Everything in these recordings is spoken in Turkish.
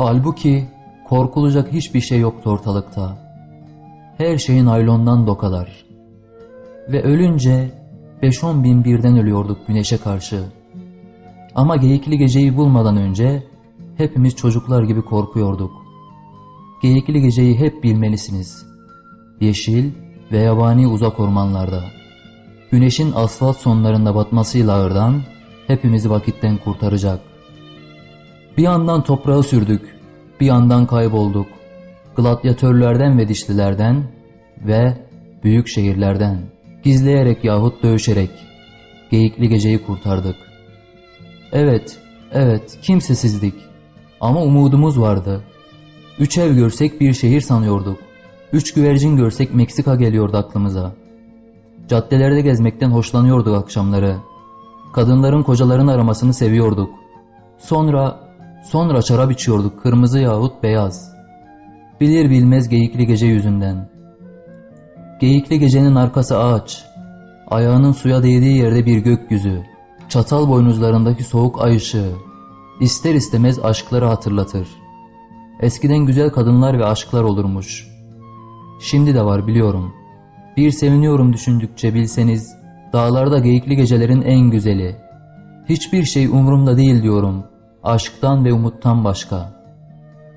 Halbuki korkulacak hiçbir şey yoktu ortalıkta. Her şeyin naylondan dokalar. Ve ölünce 5-10 bin birden ölüyorduk güneşe karşı. Ama geyikli geceyi bulmadan önce hepimiz çocuklar gibi korkuyorduk. Geyikli geceyi hep bilmelisiniz. Yeşil ve yabani uzak ormanlarda. Güneşin asfalt sonlarında batmasıyla ağırdan hepimizi vakitten kurtaracak. Bir yandan toprağı sürdük, bir yandan kaybolduk. Gladyatörlerden ve dişlilerden ve büyük şehirlerden gizleyerek yahut dövüşerek geyikli geceyi kurtardık. Evet, evet kimsesizdik ama umudumuz vardı. Üç ev görsek bir şehir sanıyorduk. Üç güvercin görsek Meksika geliyordu aklımıza. Caddelerde gezmekten hoşlanıyorduk akşamları. Kadınların kocalarını aramasını seviyorduk. Sonra, sonra şarap içiyorduk kırmızı yahut beyaz. Bilir bilmez geyikli gece yüzünden. Geyikli gecenin arkası ağaç. Ayağının suya değdiği yerde bir gökyüzü. Çatal boynuzlarındaki soğuk ay ışığı. İster istemez aşkları hatırlatır. Eskiden güzel kadınlar ve aşklar olurmuş. Şimdi de var biliyorum. Bir seviniyorum düşündükçe bilseniz, dağlarda geyikli gecelerin en güzeli. Hiçbir şey umurumda değil diyorum, aşktan ve umuttan başka.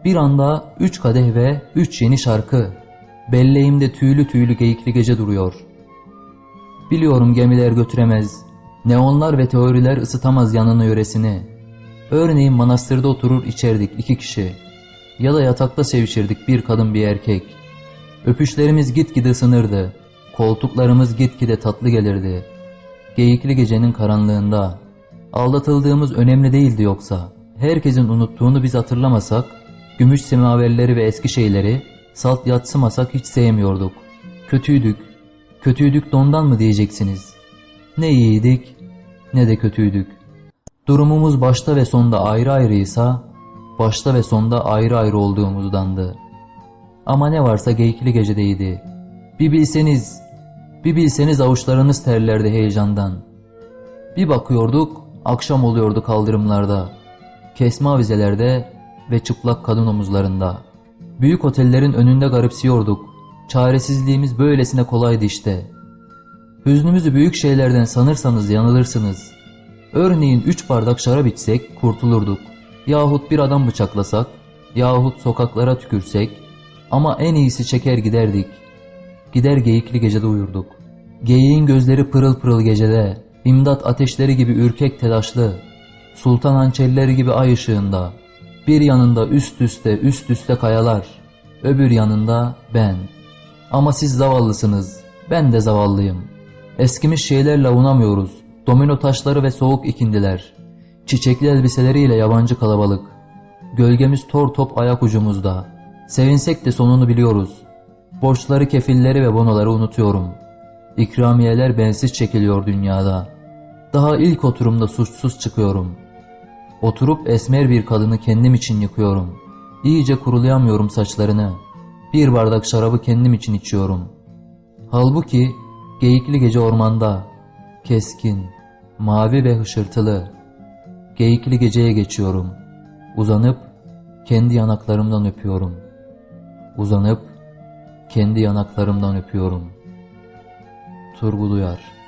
Bir anda üç kadeh ve üç yeni şarkı. Belleğimde tüylü tüylü geyikli gece duruyor. Biliyorum gemiler götüremez, neonlar ve teoriler ısıtamaz yanını yöresini. Örneğin manastırda oturur içerdik iki kişi. Ya da yatakta sevişirdik bir kadın bir erkek. Öpüşlerimiz gitgide ısınırdı. Koltuklarımız gitgide tatlı gelirdi. Geyikli gecenin karanlığında. Aldatıldığımız önemli değildi yoksa. Herkesin unuttuğunu biz hatırlamasak, gümüş semaverleri ve eski şeyleri salt yatsımasak hiç sevmiyorduk. Kötüydük. Kötüydük de ondan mı diyeceksiniz? Ne iyiydik ne de kötüydük. Durumumuz başta ve sonda ayrı ayrıysa, başta ve sonda ayrı ayrı olduğumuzdandı. Ama ne varsa geyikli gecedeydi. Bir bilseniz, bir bilseniz avuçlarınız terlerdi heyecandan. Bir bakıyorduk, akşam oluyordu kaldırımlarda, kesme avizelerde ve çıplak kadın omuzlarında. Büyük otellerin önünde garipsiyorduk. Çaresizliğimiz böylesine kolaydı işte. Hüznümüzü büyük şeylerden sanırsanız yanılırsınız. Örneğin üç bardak şarap içsek kurtulurduk. Yahut bir adam bıçaklasak, yahut sokaklara tükürsek ama en iyisi çeker giderdik. Gider geyikli gecede uyurduk. Geyiğin gözleri pırıl pırıl gecede, imdat ateşleri gibi ürkek telaşlı, sultan hançerleri gibi ay ışığında, bir yanında üst üste üst üste kayalar, öbür yanında ben. Ama siz zavallısınız, ben de zavallıyım. Eskimiş şeylerle unamıyoruz, domino taşları ve soğuk ikindiler. Çiçekli elbiseleriyle yabancı kalabalık. Gölgemiz tor top ayak ucumuzda. Sevinsek de sonunu biliyoruz. Borçları, kefilleri ve bonoları unutuyorum. İkramiyeler bensiz çekiliyor dünyada. Daha ilk oturumda suçsuz çıkıyorum. Oturup esmer bir kadını kendim için yıkıyorum. İyice kurulayamıyorum saçlarını. Bir bardak şarabı kendim için içiyorum. Halbuki geyikli gece ormanda, keskin, mavi ve hışırtılı. Geyikli geceye geçiyorum. Uzanıp kendi yanaklarımdan öpüyorum. Uzanıp kendi yanaklarımdan öpüyorum. Turgul Uyar